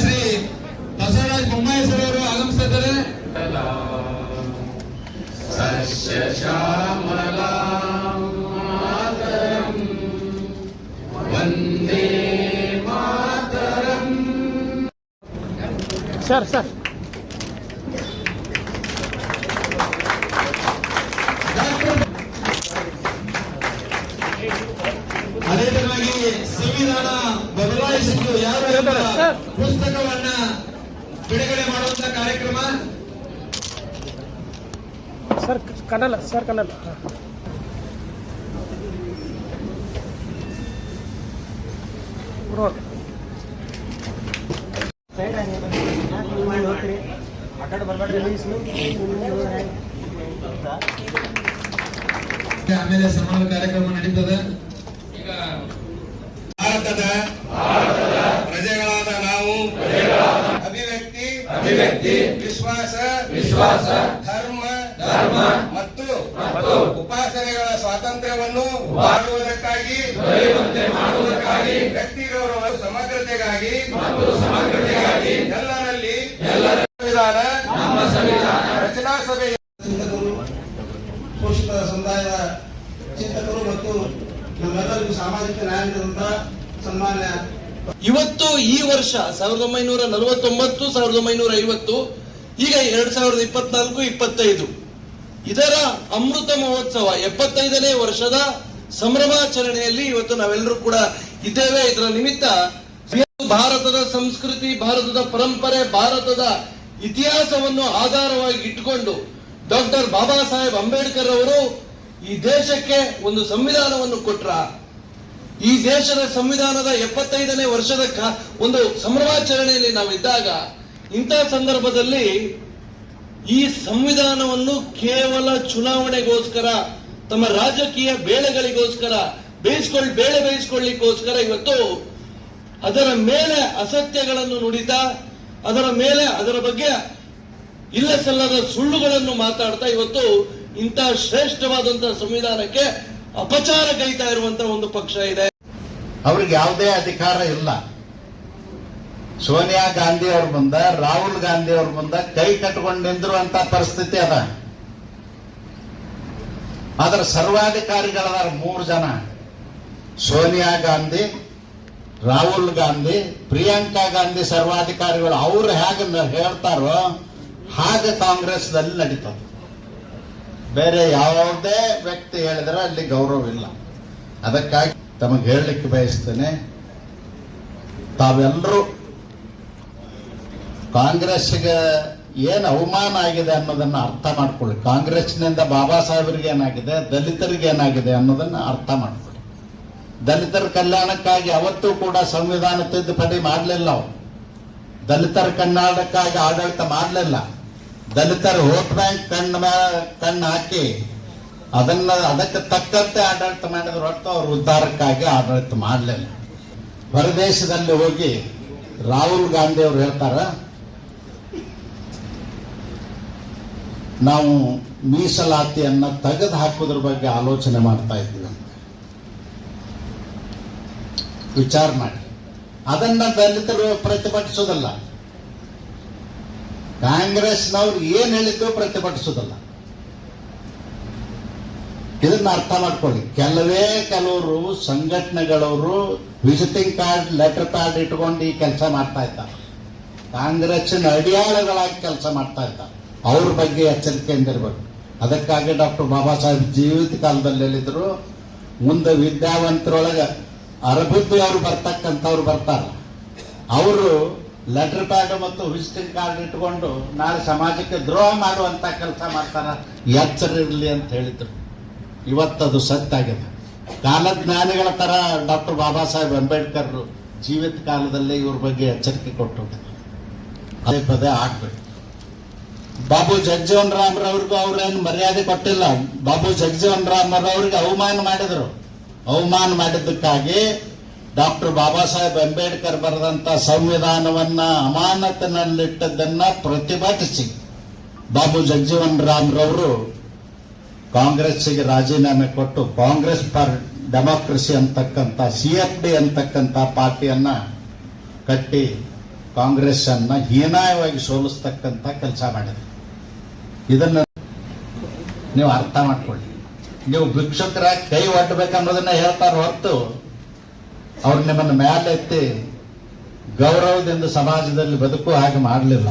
Shri Basavaraj Bommai sir ಅವರು ಆಗಮಿಸ್ತಾ ಇದ್ದಾರೆ sir. Sir ಸಂವಿಧಾನ ಬದಲಾಯಿಸಿದ್ದು ಯಾರು ಎಂಬ ಪುಸ್ತಕವನ್ನ ಬಿಡುಗಡೆ ಮಾಡುವಂತ ಕಾರ್ಯಕ್ರಮ? Sir Kannada sir Kannada. ಆಮೇಲೆ ಸಮಾನ ಕಾರ್ಯಕ್ರಮ ನಡೀತದೆ. ಭಾರತದ ಪ್ರಜೆಗಳಾದ ನಾವು ಅಭಿವ್ಯಕ್ತಿ ಅಭಿವ್ಯಕ್ತಿ ವಿಶ್ವಾಸ ವಿಶ್ವಾಸ ಧರ್ಮ ಧರ್ಮ ಮತ್ತು ಉಪಾಸನೆಗಳ ಸ್ವಾತಂತ್ರ್ಯವನ್ನು ಮಾಡುವುದಕ್ಕಾಗಿ ಮಾಡುವುದಕ್ಕಾಗಿ ವ್ಯಕ್ತಿ ಗೌರವ ಸಮಗ್ರತೆಗಾಗಿ ಮತ್ತು ಸಮಗ್ರತೆಗಾಗಿ ಎಲ್ಲರಲ್ಲಿ ಎಲ್ಲರ ಸಂವಿಧಾನ ನಮ್ಮ ಸಂವಿಧಾನ ರಚನಾ ಸಭೆ ಚಿಂತಕರು ಪೋಷಿತ ಸಮುದಾಯದ ಚಿಂತಕರು ಮತ್ತು ನಮ್ಮೆಲ್ಲರಿಗೂ ಸಾಮಾಜಿಕ ನ್ಯಾಯ ನೀಡಿದಂತ ಸನ್ಮಾನ್ಯ ಇವತ್ತು ಈ ವರ್ಷ ಸಾವಿರದ ಒಂಬೈನೂರ ನಲವತ್ತೊಂಬತ್ತು, ಸಾವಿರದ ಒಂಬೈನೂರ ಐವತ್ತು, ಈಗ ಎರಡ್ ಸಾವಿರದ ಇಪ್ಪತ್ನಾಲ್ಕು, ಇಪ್ಪತ್ತೈದು. ಇದರ ಅಮೃತ ಮಹೋತ್ಸವ ಎಪ್ಪತ್ತೈದನೇ ವರ್ಷದ ಸಂಭ್ರಮಾಚರಣೆಯಲ್ಲಿ ಇವತ್ತು ನಾವೆಲ್ಲರೂ ಕೂಡ ಇದ್ದೇವೆ. ಇದರ ನಿಮಿತ್ತ ಭಾರತದ ಸಂಸ್ಕೃತಿ, ಭಾರತದ ಪರಂಪರೆ, ಭಾರತದ ಇತಿಹಾಸವನ್ನು ಆಧಾರವಾಗಿ ಇಟ್ಟುಕೊಂಡು ಡಾಕ್ಟರ್ ಬಾಬಾ ಸಾಹೇಬ್ ಅಂಬೇಡ್ಕರ್ ಅವರು ಈ ದೇಶಕ್ಕೆ ಒಂದು ಸಂವಿಧಾನವನ್ನು ಕೊಟ್ರ ಈ ದೇಶದ ಸಂವಿಧಾನದ ಎಪ್ಪತ್ತೈದನೇ ವರ್ಷದ ಒಂದು ಸಂಭ್ರಮಾಚರಣೆಯಲ್ಲಿ ನಾವಿದ್ದಾಗ, ಇಂಥ ಸಂದರ್ಭದಲ್ಲಿ ಈ ಸಂವಿಧಾನವನ್ನು ಕೇವಲ ಚುನಾವಣೆಗೋಸ್ಕರ, ತಮ್ಮ ರಾಜಕೀಯ ಬೇಳೆಗಳಿಗೋಸ್ಕರ ಬೇಯಿಸ್ಕೊಳ್ಳಿ ಬೇಳೆ ಬೇಯಿಸ್ಕೊಳ್ಳಿಕ್ಕೋಸ್ಕರ ಇವತ್ತು ಅದರ ಮೇಲೆ ಅಸತ್ಯಗಳನ್ನು ನುಡಿತಾ, ಅದರ ಮೇಲೆ ಅದರ ಬಗ್ಗೆ ಇಲ್ಲ ಸಲ್ಲದ ಸುಳ್ಳುಗಳನ್ನು ಮಾತಾಡ್ತಾ ಇವತ್ತು ಇಂಥ ಶ್ರೇಷ್ಠವಾದಂತಹ ಸಂವಿಧಾನಕ್ಕೆ ಅಪಚಾರ ಕೈತಾ ಇರುವಂತಹ ಒಂದು ಪಕ್ಷ ಇದೆ. ಅವ್ರಿಗೆ ಯಾವುದೇ ಅಧಿಕಾರ ಇಲ್ಲ. ಸೋನಿಯಾ ಗಾಂಧಿ ಅವ್ರ ಮುಂದ, ರಾಹುಲ್ ಗಾಂಧಿ ಅವ್ರ ಮುಂದ ಕೈ ಕಟ್ಕೊಂಡು ನಿಂದಿರುವಂತ ಪರಿಸ್ಥಿತಿ ಅದ. ಅದರ ಸರ್ವಾಧಿಕಾರಿಗಳದಾರ ಮೂರು ಜನ. ಸೋನಿಯಾ ಗಾಂಧಿ, ರಾಹುಲ್ ಗಾಂಧಿ, ಪ್ರಿಯಾಂಕಾ ಗಾಂಧಿ ಸರ್ವಾಧಿಕಾರಿಗಳು ಅವ್ರು ಹೇಗೆ ಹೇಳ್ತಾರೋ ಹಾಗೆ ಕಾಂಗ್ರೆಸ್ನಲ್ಲಿ ನಡೀತದೆ. ಬೇರೆ ಯಾವುದೇ ವ್ಯಕ್ತಿ ಹೇಳಿದ್ರೆ ಅಲ್ಲಿ ಗೌರವ ಇಲ್ಲ ಅದಕ್ಕಾಗಿ ತಮಗೆ ಹೇಳಲಿಕ್ಕೆ ಬಯಸ್ತೇನೆ, ತಾವೆಲ್ಲರೂ ಕಾಂಗ್ರೆಸ್ಗೆ ಏನು ಅವಮಾನ ಆಗಿದೆ ಅನ್ನೋದನ್ನು ಅರ್ಥ ಮಾಡ್ಕೊಳ್ಳಿ. ಕಾಂಗ್ರೆಸ್ನಿಂದ ಬಾಬಾ ಸಾಹೇಬರಿಗೆ ಏನಾಗಿದೆ, ದಲಿತರಿಗೆ ಏನಾಗಿದೆ ಅನ್ನೋದನ್ನು ಅರ್ಥ ಮಾಡ್ಕೊಳ್ಳಿ. ದಲಿತರ ಕಲ್ಯಾಣಕ್ಕಾಗಿ ಅವತ್ತೂ ಕೂಡ ಸಂವಿಧಾನ ತಿದ್ದುಪಡಿ ಮಾಡಲಿಲ್ಲ ಅವರು. ದಲಿತರ ಕನ್ನಡಕ್ಕಾಗಿ ಆಡಳಿತ ಮಾಡಲಿಲ್ಲ. ದಲಿತರ ವೋಟ್ ಬ್ಯಾಂಕ್ ಕಣ್ಣ ಕಣ್ಣು ಹಾಕಿ ಅದನ್ನ ಅದಕ್ಕೆ ತಕ್ಕಂತೆ ಆಡಳಿತ ಮಾಡಿದ್ರು ಹೊರತು ಅವ್ರ ಉದ್ಧಾರಕ್ಕಾಗಿ ಆಡಳಿತ ಮಾಡಲಿಲ್ಲ. ಹೊರದೇಶದಲ್ಲಿ ಹೋಗಿ ರಾಹುಲ್ ಗಾಂಧಿ ಅವರು ಹೇಳ್ತಾರ, ನಾವು ಮೀಸಲಾತಿಯನ್ನ ತೆಗೆದು ಹಾಕೋದ್ರ ಬಗ್ಗೆ ಆಲೋಚನೆ ಮಾಡ್ತಾ ಇದ್ದೀವಿ ಅಂತ. ವಿಚಾರ ಮಾಡಿ. ಅದನ್ನ ದಲಿತರು ಪ್ರತಿಭಟಿಸೋದಲ್ಲ ಕಾಂಗ್ರೆಸ್ನವ್ರು ಏನು ಹೇಳಿದ್ರು ಪ್ರತಿಭಟಿಸೋದಲ್ಲ ಇದನ್ನ ಅರ್ಥ ಮಾಡ್ಕೊಳ್ಳಿ. ಕೆಲವೇ ಕೆಲವರು ಸಂಘಟನೆಗಳವರು ವಿಸಿಟಿಂಗ್ ಕಾರ್ಡ್ ಲೆಟರ್ ಕಾರ್ಡ್ ಇಟ್ಕೊಂಡು ಈ ಕೆಲಸ ಮಾಡ್ತಾ ಇದ್ದಾರೆ. ಕಾಂಗ್ರೆಸ್ಸಿನ ಅಡಿಯಾಳಗಳಾಗಿ ಕೆಲಸ ಮಾಡ್ತಾ ಇದ್ದಾರೆ. ಅವ್ರ ಬಗ್ಗೆ ಎಚ್ಚರಿಕೆಯಿಂದ ಇರಬೇಕು ಅದಕ್ಕಾಗಿ ಡಾಕ್ಟರ್ ಬಾಬಾ ಸಾಹೇಬ್ ಜೀವಿತ ಕಾಲದಲ್ಲಿ ಹೇಳಿದ್ರು, ಮುಂದೆ ವಿದ್ಯಾವಂತರೊಳಗೆ ಅರಬಿದ್ದು ಅವರು ಬರ್ತಕ್ಕಂಥವ್ರು ಬರ್ತಾರೆ. ಅವರು ಲೆಟರ್ ಪ್ಯಾಡ್ ಮತ್ತು ವಿಸಿಟಿಂಗ್ ಕಾರ್ಡ್ ಇಟ್ಕೊಂಡು ನಾಳೆ ಸಮಾಜಕ್ಕೆ ದ್ರೋಹ ಮಾಡುವಂತ ಕೆಲಸ ಮಾಡ್ತಾರ. ಎಚ್ಚರ ಇರಲಿ ಅಂತ ಹೇಳಿದ್ರು. ಇವತ್ತದು ಸತ್ಯ ಆಗಿದೆ ಕಾಲಜ್ಞಾನಿಗಳ ತರ ಡಾಕ್ಟರ್ ಬಾಬಾ ಸಾಹೇಬ್ ಅಂಬೇಡ್ಕರ್ ಜೀವಿತ ಕಾಲದಲ್ಲೇ ಇವ್ರ ಬಗ್ಗೆ ಎಚ್ಚರಿಕೆ ಕೊಟ್ಟು ಅದೇ ಪದೇ ಆಗ್ಬೇಕು. ಬಾಬು ಜಗಜೀವನ್ ರಾಮ್ರವ್ರಿಗೂ ಅವ್ರೇನು ಮರ್ಯಾದೆ ಕೊಟ್ಟಿಲ್ಲ. ಬಾಬು ಜಗಜೀವನ್ ರಾಮ್ರವ್ರಿಗೆ ಅವಮಾನ ಮಾಡಿದ್ರು. ಅವಮಾನ ಮಾಡಿದ್ದಕ್ಕಾಗಿ ಡಾಕ್ಟರ್ ಬಾಬಾ ಸಾಹೇಬ್ ಅಂಬೇಡ್ಕರ್ ಬರೆದಂತ ಸಂವಿಧಾನವನ್ನ ಅಮಾನತಿನಲ್ಲಿಟ್ಟದ್ದನ್ನ ಪ್ರತಿಭಟಿಸಿ ಬಾಬು ಜಗಜೀವನ್ ರಾಮ್ರವರು ಕಾಂಗ್ರೆಸ್ಸಿಗೆ ರಾಜೀನಾಮೆ ಕೊಟ್ಟು ಕಾಂಗ್ರೆಸ್ ಫಾರ್ ಡೆಮಾಕ್ರಸಿ ಅಂತಕ್ಕಂಥ, ಸಿ ಎಫ್ ಡಿ ಅಂತಕ್ಕಂಥ ಪಾರ್ಟಿಯನ್ನ ಕಟ್ಟಿ ಕಾಂಗ್ರೆಸ್ ಅನ್ನ ಹೀನಾಯವಾಗಿ ಸೋಲಿಸ್ತಕ್ಕಂಥ ಕೆಲಸ ಮಾಡಿದೆ ಇದನ್ನ ನೀವು ಅರ್ಥ ಮಾಡ್ಕೊಳ್ಳಿ. ನೀವು ಭಿಕ್ಷುಕರ ಕೈ ಒಡ್ಬೇಕನ್ನೋದನ್ನ ಹೇಳ್ತಾರೆ ಹೊರತು ಅವ್ರು ನಿಮ್ಮನ್ನು ಮೇಲೆತ್ತಿ ಗೌರವದಿಂದ ಸಮಾಜದಲ್ಲಿ ಬದುಕು ಹಾಗೆ ಮಾಡಲಿಲ್ಲ.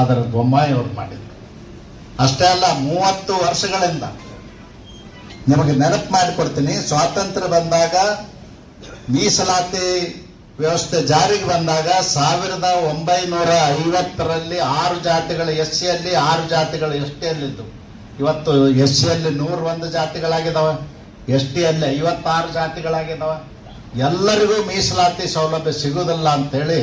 ಆದರೆ ಬೊಮ್ಮಾಯಿ ಅವ್ರು ಮಾಡಿದ್ರು. ಅಷ್ಟೇ ಅಲ್ಲ, ಮೂವತ್ತು ವರ್ಷಗಳಿಂದ ನಿಮಗೆ ನೆನಪು ಮಾಡಿಕೊಡ್ತೀನಿ. ಸ್ವಾತಂತ್ರ್ಯ ಬಂದಾಗ, ಮೀಸಲಾತಿ ವ್ಯವಸ್ಥೆ ಜಾರಿಗೆ ಬಂದಾಗ ಸಾವಿರದ ಒಂಬೈನೂರ ಐವತ್ತರಲ್ಲಿ ಆರು ಜಾತಿಗಳು ಎಸ್ ಸಿಯಲ್ಲಿ ಆರು ಜಾತಿಗಳು ಎಸ್ ಟಿಯಲ್ಲಿದ್ದು ಇವತ್ತು ಎಸ್ ಸಿಯಲ್ಲಿ ನೂರ ಒಂದು ಜಾತಿಗಳಾಗಿದ್ದಾವೆ ಎಸ್ ಟಿಯಲ್ಲಿ ಐವತ್ತಾರು ಜಾತಿಗಳಾಗಿದ್ದಾವೆ. ಎಲ್ಲರಿಗೂ ಮೀಸಲಾತಿ ಸೌಲಭ್ಯ ಸಿಗುವುದಿಲ್ಲ ಅಂತೇಳಿ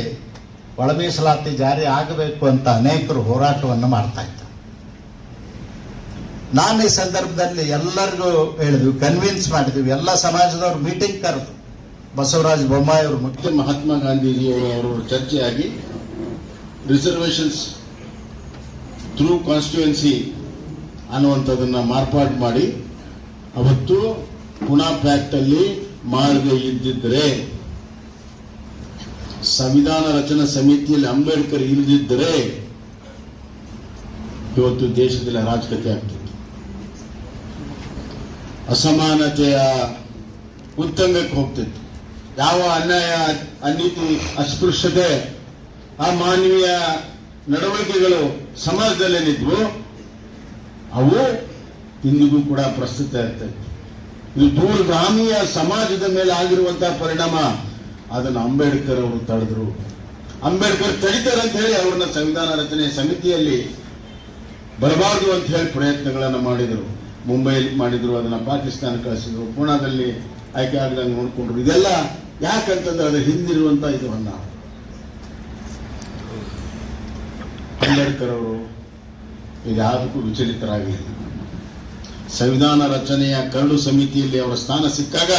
ಒಳ ಮೀಸಲಾತಿ ಜಾರಿ ಆಗಬೇಕು ಅಂತ ಅನೇಕರು ಹೋರಾಟವನ್ನು ಮಾಡ್ತಾ ಇದ್ದಾರೆ. ನಾನು ಈ ಸಂದರ್ಭದಲ್ಲಿ ಎಲ್ಲರಿಗೂ ಹೇಳಿದ್ವಿ ಕನ್ವಿನ್ಸ್ ಮಾಡಿದ್ವಿ. ಎಲ್ಲ ಸಮಾಜದವರು ಮೀಟಿಂಗ್ ಕರೆದು. ಬಸವರಾಜ ಬೊಮ್ಮಾಯಿ ಅವರು ಮತ್ತೆ ಮಹಾತ್ಮ ಗಾಂಧೀಜಿ ಅವರು ಚರ್ಚೆಯಾಗಿ ರಿಸರ್ವೇಷನ್ಸ್ ಥ್ರೂ ಕಾನ್ಸ್ಟಿಟ್ಯೂನ್ಸಿ ಅನ್ನುವಂಥದ್ದನ್ನು ಮಾರ್ಪಾಡು ಮಾಡಿ, ಅವತ್ತು ಪುನಾ ಪ್ಯಾಕ್ಟಲ್ಲಿ ಮಾಡದೆ ಇದ್ದಿದ್ದರೆ ಸಂವಿಧಾನ ರಚನಾ ಸಮಿತಿಯಲ್ಲಿ ಅಂಬೇಡ್ಕರ್ ಇಲ್ಲದಿದ್ದರೆ ಇವತ್ತು ದೇಶದಲ್ಲಿ ಅರಾಜಕತೆ ಆಗ್ತಿತ್ತು ಅಸಮಾನತೆಯ ಉತ್ತಂಗಕ್ಕೆ ಹೋಗ್ತಿತ್ತು. ಯಾವ ಅನ್ಯಾಯ, ಅನೀತಿ ಅಸ್ಪೃಶ್ಯತೆ ಆ ಮಾನವೀಯ ನಡವಳಿಕೆಗಳು ಸಮಾಜದಲ್ಲೇನಿದ್ವು ಅವು ಇಂದಿಗೂ ಕೂಡ ಪ್ರಸ್ತುತ ಇರ್ತದೆ ಇದು ದೂರಗಾಮಿಯ ಸಮಾಜದ ಮೇಲೆ ಆಗಿರುವಂತಹ ಪರಿಣಾಮ ಅದನ್ನು ಅಂಬೇಡ್ಕರ್ ಅವರು ತಡೆದ್ರು. ಅಂಬೇಡ್ಕರ್ ತಡಿತಾರೆ ಅಂತ ಹೇಳಿ ಅವ್ರನ್ನ ಸಂವಿಧಾನ ರಚನೆ ಸಮಿತಿಯಲ್ಲಿ ಬರಬಾರದು ಅಂತ ಹೇಳಿ ಪ್ರಯತ್ನಗಳನ್ನು ಮಾಡಿದರು. ಮುಂಬೈಲಿ ಮಾಡಿದ್ರು, ಅದನ್ನ ಪಾಕಿಸ್ತಾನ ಕಳಿಸಿದ್ರು ಪೂನಾದಲ್ಲಿ ಆಯ್ಕೆ ಆಗದಂಗೆ ನೋಡ್ಕೊಂಡ್ರು ಇದೆಲ್ಲ ಯಾಕಂತಂದ್ರೆ ಅದು ಹಿಂದಿರುವಂತ ಇದು ಅನ್ನ ಅಂಬೇಡ್ಕರ್ ಅವರು ಇದ್ಯಾವುದಕ್ಕೂ ವಿಚಲಿತರಾಗಲಿಲ್ಲ ಸಂವಿಧಾನ ರಚನೆಯ ಕರಡು ಸಮಿತಿಯಲ್ಲಿ ಅವರ ಸ್ಥಾನ ಸಿಕ್ಕಾಗ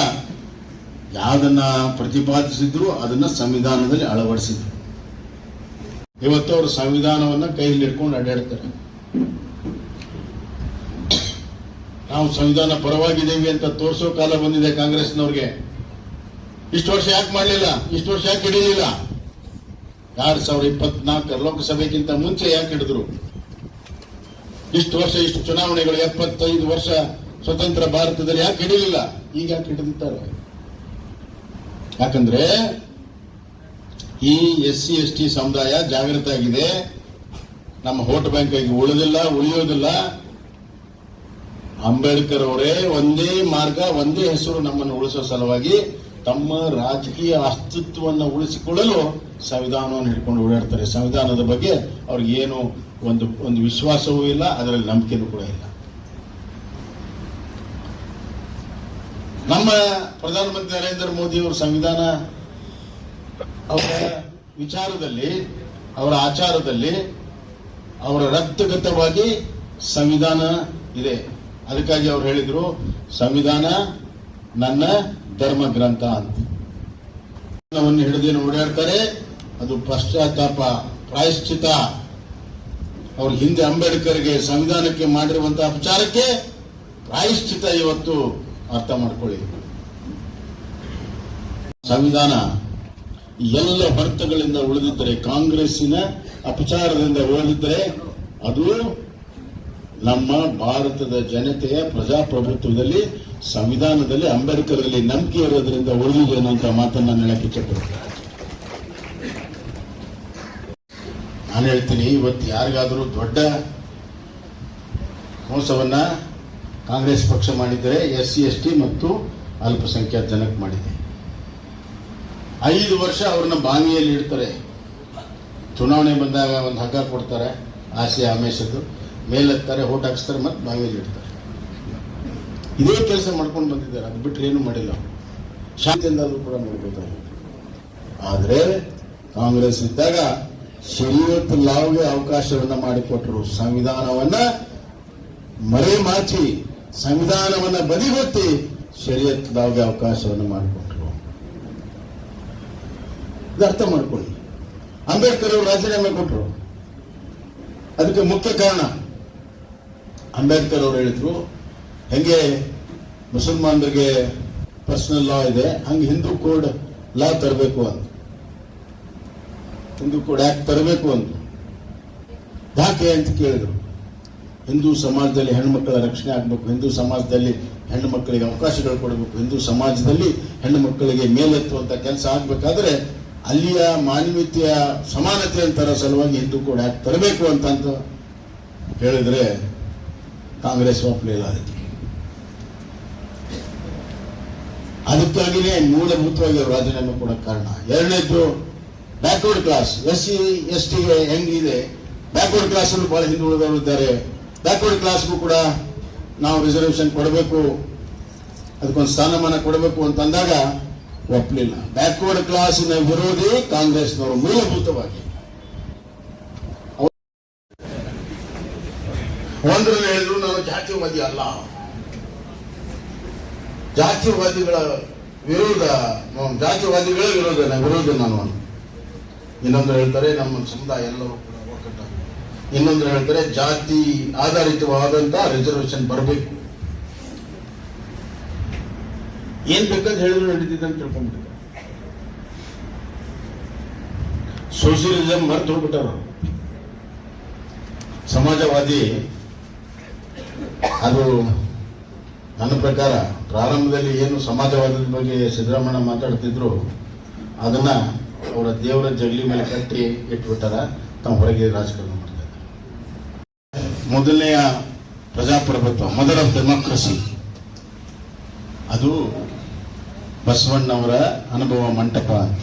ಯಾವ್ದನ್ನ ಪ್ರತಿಪಾದಿಸಿದ್ರು, ಅದನ್ನ ಸಂವಿಧಾನದಲ್ಲಿ ಅಳವಡಿಸಿದ್ರು. ಇವತ್ತು ಅವರು ಸಂವಿಧಾನವನ್ನ ಕೈಯಲ್ಲಿ ಇಟ್ಕೊಂಡು ಅಡ್ಡಾಡ್ತಾರೆ. ನಾವು ಸಂವಿಧಾನ ಪರವಾಗಿದ್ದೇವೆ ಅಂತ ತೋರಿಸೋ ಕಾಲ ಬಂದಿದೆ ಕಾಂಗ್ರೆಸ್ನವ್ರಿಗೆ. ಇಷ್ಟು ವರ್ಷ ಯಾಕೆ ಮಾಡಲಿಲ್ಲ? ಇಷ್ಟು ವರ್ಷ ಯಾಕೆ ಹಿಡಿಲಿಲ್ಲ? ಎರಡ್ ಸಾವಿರದ ಇಪ್ಪತ್ನಾಲ್ಕರ ಲೋಕಸಭೆಗಿಂತ ಮುಂಚೆ ಯಾಕೆ ಹಿಡಿದ್ರು? ಇಷ್ಟು ವರ್ಷ, ಇಷ್ಟು ಚುನಾವಣೆಗಳು, ಎಪ್ಪತ್ತೈದು ವರ್ಷ ಸ್ವತಂತ್ರ ಭಾರತದಲ್ಲಿ ಯಾಕೆ ಹಿಡಿಯಲಿಲ್ಲ ಈಗ ಯಾಕೆ ಹಿಡಿದಿದ್ದಾರೆ? ಯಾಕಂದ್ರೆ ಈ ಎಸ್ ಸಿ, ಎಸ್ ಟಿ ಸಮುದಾಯ ಜಾಗೃತ ಆಗಿದೆ. ನಮ್ಮ ವೋಟ್ ಬ್ಯಾಂಕ್ ಆಗಿ ಉಳಿದಿಲ್ಲ, ಉಳಿಯೋದಿಲ್ಲ. ಅಂಬೇಡ್ಕರ್ ಅವರೇ ಒಂದೇ ಮಾರ್ಗ, ಒಂದೇ ಹೆಸರು ನಮ್ಮನ್ನು ಉಳಿಸೋ ಸಲುವಾಗಿ ತಮ್ಮ ರಾಜಕೀಯ ಅಸ್ತಿತ್ವವನ್ನು ಉಳಿಸಿಕೊಳ್ಳಲು ಸಂವಿಧಾನವನ್ನು ಹಿಡ್ಕೊಂಡು ಓಡಾಡ್ತಾರೆ. ಸಂವಿಧಾನದ ಬಗ್ಗೆ ಅವ್ರಿಗೆ ಏನು ಒಂದು ಒಂದು ವಿಶ್ವಾಸವೂ ಇಲ್ಲ, ಅದರಲ್ಲಿ ನಂಬಿಕೆನೂ ಕೂಡ ಇಲ್ಲ. ನಮ್ಮ ಪ್ರಧಾನಮಂತ್ರಿ ನರೇಂದ್ರ ಮೋದಿ ಅವರ ಸಂವಿಧಾನ, ಅವರ ವಿಚಾರದಲ್ಲಿ, ಅವರ ಆಚಾರದಲ್ಲಿ, ಅವರ ರಕ್ತಗತವಾಗಿ ಸಂವಿಧಾನ ಇದೆ. ಅದಕ್ಕಾಗಿ ಅವ್ರು ಹೇಳಿದ್ರು, ಸಂವಿಧಾನ ನನ್ನ ಧರ್ಮ ಗ್ರಂಥ ಅಂತ. ಹಿಡಿದೇನು ಓಡಾಡ್ತಾರೆ, ಅದು ಪಶ್ಚಾತ್ತಾಪ, ಪ್ರಾಯಶ್ಚಿತ. ಅವ್ರ ಹಿಂದೆ ಅಂಬೇಡ್ಕರ್ಗೆ ಸಂವಿಧಾನಕ್ಕೆ ಮಾಡಿರುವಂತಹ ಅಪಚಾರಕ್ಕೆ ಪ್ರಾಯಶ್ಚಿತ ಇವತ್ತು ಅರ್ಥ ಮಾಡ್ಕೊಳ್ಳಿ. ಸಂವಿಧಾನ ಎಲ್ಲ ಹೊರತುಗಳಿಂದ ಉಳಿದಿದ್ದರೆ, ಕಾಂಗ್ರೆಸ್ಸಿನ ಅಪಚಾರದಿಂದ ಉಳಿದಿದ್ದರೆ, ಅದು ನಮ್ಮ ಭಾರತದ ಜನತೆಯ ಪ್ರಜಾಪ್ರಭುತ್ವದಲ್ಲಿ, ಸಂವಿಧಾನದಲ್ಲಿ, ಅಂಬೇಡ್ಕರಲ್ಲಿ ನಂಬಿಕೆ ಇರೋದ್ರಿಂದ ಉಳಿದಿದೆ ಅನ್ನುವಂತ ಮಾತನ್ನ ನಾನು ಹೇಳಕ್ಕೆ ಇಚ್ಛೆಪಡ್ತೀನಿ ನಾನು ಹೇಳ್ತೀನಿ, ಇವತ್ತು ಯಾರಿಗಾದರೂ ದೊಡ್ಡ ಮೋಸವನ್ನ ಕಾಂಗ್ರೆಸ್ ಪಕ್ಷ ಮಾಡಿದರೆ, ಎಸ್ ಸಿ, ಎಸ್ ಟಿ ಮತ್ತು ಅಲ್ಪಸಂಖ್ಯಾತ ಜನಕ್ಕೆ ಮಾಡಿದೆ. ಐದು ವರ್ಷ ಅವ್ರನ್ನ ಬಾಂಗಿಯಲ್ಲಿ ಇಡ್ತಾರೆ. ಚುನಾವಣೆ ಬಂದಾಗ ಒಂದು ಹಗ್ಗ ಕೊಡ್ತಾರೆ, ಆಸೆ, ಆಮೇಶದ್ದು. ಮೇಲೆತ್ತಾರೆ, ಓಟ್ ಹಾಕಿಸ್ತಾರೆ ಮತ್ತೆ ಬಾವಿಯಲ್ಲಿ ಇಡ್ತಾರೆ. ಇದೇ ಕೆಲಸ ಮಾಡ್ಕೊಂಡು ಬಂದಿದ್ದಾರೆ. ಅದು ಬಿಟ್ಟರೆ ಏನು ಮಾಡಿಲ್ಲ. ಶಾಂತಿಯಿಂದಾದರೂ ಶಾಂತಿಯಿಂದ ಕೂಡ ಮಾಡ್ಬೋದಾಗಿತ್ತು ಆದರೆ ಕಾಂಗ್ರೆಸ್ ಇದ್ದಾಗ ಶರೀರತ್ ಲಾವ್ಗೆ ಅವಕಾಶವನ್ನ ಮಾಡಿಕೊಟ್ಟರು ಸಂವಿಧಾನವನ್ನ ಮರೆಮಾಚಿ ಸಂವಿಧಾನವನ್ನ ಬದಿಗೊತ್ತಿ ಶರೀರತ್ ಲಾವ್ಗೆ ಅವಕಾಶವನ್ನು ಮಾಡಿಕೊಟ್ರು. ಇದು ಅರ್ಥ ಮಾಡ್ಕೊಳ್ಳಿ. ಅಂಬೇಡ್ಕರ್ ಅವರು ರಾಜೀನಾಮೆ ಕೊಟ್ಟರು ಅದಕ್ಕೆ ಮುಖ್ಯ ಕಾರಣ. ಅಂಬೇಡ್ಕರ್ ಅವರು ಹೇಳಿದ್ರು, ಹೆಂಗೆ ಮುಸಲ್ಮಾನರಿಗೆ ಪರ್ಸನಲ್ ಲಾ ಇದೆ, ಹಂಗೆ ಹಿಂದೂ ಕೋಡ್ ಲಾ ತರಬೇಕು ಅಂತ ಹಿಂದೂ ಕೋಡ್ ಆಕ್ಟ್ ತರಬೇಕು ಅಂತ ಯಾಕೆ ಅಂತ ಕೇಳಿದ್ರು. ಹಿಂದೂ ಸಮಾಜದಲ್ಲಿ ಹೆಣ್ಣು ಮಕ್ಕಳ ರಕ್ಷಣೆ ಆಗಬೇಕು, ಹಿಂದೂ ಸಮಾಜದಲ್ಲಿ ಹೆಣ್ಣು ಮಕ್ಕಳಿಗೆ ಅವಕಾಶಗಳು ಕೊಡಬೇಕು, ಹಿಂದೂ ಸಮಾಜದಲ್ಲಿ ಹೆಣ್ಣು ಮಕ್ಕಳಿಗೆ ಮೇಲೆತ್ತುವಂಥ ಕೆಲಸ ಆಗಬೇಕಾದ್ರೆ ಅಲ್ಲಿಯ ಮಾನವೀಯತೆಯ ಸಮಾನತೆ ಅಂತಾರ ಸಲುವಾಗಿ ಹಿಂದೂ ಕೋಡ್ ಆಕ್ಟ್ ತರಬೇಕು ಅಂತ ಹೇಳಿದ್ರೆ ಕಾಂಗ್ರೆಸ್ ಒಪ್ಪಲಿಲ್ಲ ಅದಕ್ಕೆ. ಅದಕ್ಕಾಗಿನೇ ಮೂಲಭೂತವಾಗಿ ರಾಜೀನಾಮೆ ಕೊಡಕ್ಕೆ ಕಾರಣ. ಎರಡನೇದ್ದು backward class S C S ಟಿಗೆ ಹೆಂಗಿದೆ? ಬ್ಯಾಕ್ವರ್ಡ್ ಕ್ಲಾಸ್ ಅಲ್ಲೂ ಬಹಳ ಹಿಂದುಳಿದವರು ಇದ್ದಾರೆ. ಬ್ಯಾಕ್ವರ್ಡ್ ಕ್ಲಾಸ್ಗೂ ಕೂಡ ನಾವು ರಿಸರ್ವೇಷನ್ ಕೊಡಬೇಕು. ಅದಕ್ಕೊಂದು ಸ್ಥಾನಮಾನ ಕೊಡಬೇಕು ಅಂತಂದಾಗ ಒಪ್ಪಲಿಲ್ಲ ಬ್ಯಾಕ್ವರ್ಡ್ ಕ್ಲಾಸಿನ ವಿರೋಧಿ ಕಾಂಗ್ರೆಸ್ನವರು ಮೂಲಭೂತವಾಗಿ. ಒಂದರಲ್ಲಿ ಹೇಳಿದ್ರು ನಾನು ಜಾತಿವಾದಿ ಅಲ್ಲ ಜಾತಿವಾದಿಗಳ ವಿರೋಧ ಜಾತಿವಾದಿಗಳ ವಿರೋಧ ವಿರೋಧ ನಾನು. ಇನ್ನೊಂದು ಹೇಳ್ತಾರೆ ನಮ್ಮ ಸಮುದಾಯ ಎಲ್ಲರೂ ಕೂಡ ಒಕ್ಕಟ್ಟಾಗಿ ಇನ್ನೊಂದು ಹೇಳ್ತಾರೆ ಜಾತಿ ಆಧಾರಿತವಾದಂತ ರಿಸರ್ವೇಶನ್ ಬರಬೇಕು ಏನ್ ಬೇಕಂತ ಹೇಳಿದ್ರು ನಡೀತಿದೆ ಅಂತ ತಿಳ್ಕೊಂಡ್ಬಿಟ್ಟಿದ್ದಾರೆ ಸೋಷಿಯಲಿಸಂ ಮರ್ತು ಹೋಗ್ಬಿಟ್ಟಾರ. ಸಮಾಜವಾದಿ ಅದು ನನ್ನ ಪ್ರಕಾರ ಪ್ರಾರಂಭದಲ್ಲಿ ಏನು ಸಮಾಜವಾದದ ಬಗ್ಗೆ ಸಿದ್ದರಾಮಯ್ಯ ಮಾತಾಡ್ತಿದ್ರು, ಅದನ್ನು ಅವರ ದೇವರ ಜಗಲಿ ಮೇಲೆ ಕಟ್ಟಿ ಇಟ್ಬಿಟ್ಟಾರ, ತಮ್ಮ ಹೊರಗೆ ರಾಜಕಾರಣ ಮಾಡ್ತಾರೆ ಮೊದಲನೆಯ ಪ್ರಜಾಪ್ರಭುತ್ವ ಮೊದಲ ಡೆಮಾಕ್ರಸಿ ಅದು ಬಸವಣ್ಣವರ ಅನುಭವ ಮಂಟಪ. ಅಂತ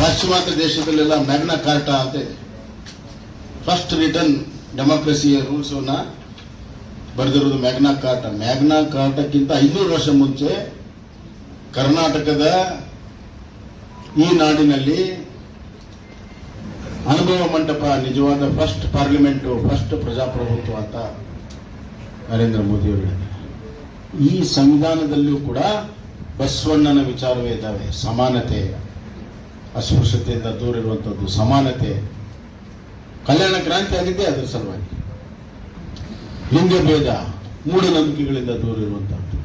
ಪಾಶ್ಚಿಮಾತ್ಯ ದೇಶದಲ್ಲೆಲ್ಲ ಮ್ಯಾಗ್ನಾ ಕಾರ್ಟಾ ಅಂತ ಇದೆ. ಫಸ್ಟ್ ರಿಟರ್ನ್ ಡೆಮಾಕ್ರಸಿಯ ರೂಲ್ಸ್ ಅನ್ನ ಬರೆದಿರೋದು ಮ್ಯಾಗ್ನಾ ಕಾರ್ಟ ಮ್ಯಾಗ್ನಾ ಕಾರ್ಟಕ್ಕಿಂತ ಐನೂರು ವರ್ಷ ಮುಂಚೆ ಕರ್ನಾಟಕದ ಈ ನಾಡಿನಲ್ಲಿ ಅನುಭವ ಮಂಟಪ, ನಿಜವಾದ ಫಸ್ಟ್ ಪಾರ್ಲಿಮೆಂಟು ಫಸ್ಟ್ ಪ್ರಜಾಪ್ರಭುತ್ವ ಅಂತ ನರೇಂದ್ರ ಮೋದಿ ಅವರು ಹೇಳಿದ್ದಾರೆ ಈ ಸಂವಿಧಾನದಲ್ಲೂ ಕೂಡ ಬಸವಣ್ಣನ ವಿಚಾರವೇ ಇದ್ದಾವೆ. ಸಮಾನತೆ, ಅಸ್ಪೃಶ್ಯತೆಯಿಂದ ದೂರ ಇರುವಂಥದ್ದು ಸಮಾನತೆ. ಕಲ್ಯಾಣ ಕ್ರಾಂತಿ ಆಗಿದ್ದೇ ಅದರ ಸಲುವಾಗಿ. ಲಿಂಗ ಭೇದ, ಮೂಢನಂಬಿಕೆಗಳಿಂದ ದೂರ ಇರುವಂತಹದ್ದು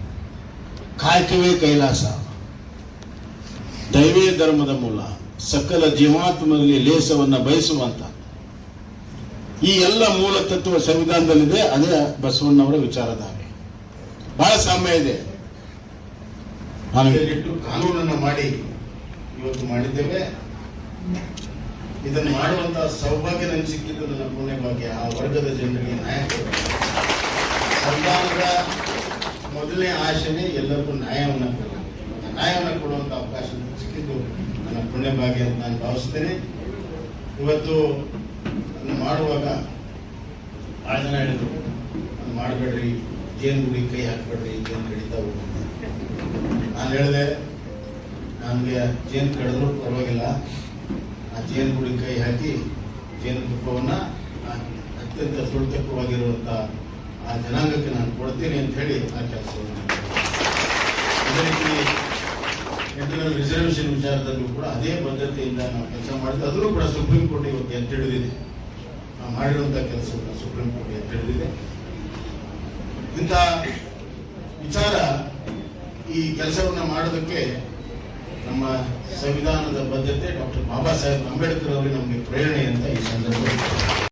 ಕಾಯಕವೇ ಕೈಲಾಸ. ದೈವೇ ಧರ್ಮದ ಮೂಲ. ಸಕಲ ಜೀವಾತ್ಮದಲ್ಲಿ ಲೇಸವನ್ನ ಬಯಸುವಂತ ಈ ಎಲ್ಲ ಮೂಲ ತತ್ವ ಸಂವಿಧಾನದಲ್ಲಿದೆ, ಅದೇ ಬಸವಣ್ಣವರ ವಿಚಾರಧಾರೆ. ಬಹಳ ಸಾಮ್ಯ ಇದೆ. ಕಾನೂನನ್ನು ಮಾಡಿ ಇವತ್ತು ಮಾಡಿದ್ದೇವೆ. ಇದನ್ನು ಮಾಡುವಂತಹ ಸೌಭಾಗ್ಯ ನನಗೆ ಸಿಕ್ಕಿದ್ದು ನನ್ನ ಪುಣ್ಯ ಭಾಗ್ಯ ಆ ವರ್ಗದ ಜನರಿಗೆ ನ್ಯಾಯ ಸರ್ಕಾರದ ಮೊದಲನೇ ಆಶೆನೇ ಎಲ್ಲರಿಗೂ ನ್ಯಾಯವನ್ನು ಆ ನ್ಯಾಯವನ್ನು ಕೊಡುವಂತ ಅವಕಾಶ ನನಗೆ ಸಿಕ್ಕಿದ್ದು ನನ್ನ ಪುಣ್ಯ ಭಾಗ್ಯ ಅಂತ ನಾನು ಭಾವಿಸ್ತೇನೆ. ಇವತ್ತು ಮಾಡುವಾಗ ಭಾಳ ಜನ ಹೇಳಿದ್ರು ಮಾಡಬೇಡ್ರಿ. ಜೇನು ಗುಡಿ ಕೈ ಹಾಕಬೇಡ್ರಿ. ಜೇನು ಕಡಿತಾವು ನಾನು ಹೇಳಿದೆ, ನನಗೆ ಜೇನು ಕಡಿದ್ರು ಪರವಾಗಿಲ್ಲ. ಆ ಜೇನು ಕೈ ಹಾಕಿ ಜೇನು ತುಪ್ಪವನ್ನು ಅತ್ಯಂತ ಸುಳ್ತಕ್ಕವಾಗಿರುವಂಥ ಆ ಜನಾಂಗಕ್ಕೆ ನಾನು ಕೊಡ್ತೀನಿ ಅಂತ ಹೇಳಿ ಆ ಕೆಲಸವನ್ನು. ಅದೇ ರೀತಿ ಇಂಟರ್ನಲ್ ರಿಸರ್ವೇಷನ್ ವಿಚಾರದಲ್ಲೂ ಕೂಡ ಅದೇ ಪದ್ಧತಿಯಿಂದ ನಾವು ಕೆಲಸ ಮಾಡಿದ್ದು, ಅದನ್ನು ಕೂಡ ಸುಪ್ರೀಂ ಕೋರ್ಟ್ ಇವತ್ತು ಅಂತ ಹಿಡಿದಿದೆ ನಾವು ಮಾಡಿರುವಂಥ ಕೆಲಸವನ್ನು ಸುಪ್ರೀಂ ಕೋರ್ಟ್ ಅಂತ ಹಿಡಿದಿದೆ ಇಂಥ ವಿಚಾರ ಈ ಕೆಲಸವನ್ನು ಮಾಡೋದಕ್ಕೆ ನಮ್ಮ ಸಂವಿಧಾನದ ಬದ್ಧತೆ ಡಾಕ್ಟರ್ ಬಾಬಾ ಸಾಹೇಬ್ ಅಂಬೇಡ್ಕರ್ ಅವರು ನಮಗೆ ಪ್ರೇರಣೆ ಅಂತ ಈ ಸಂದರ್ಭದಲ್ಲಿ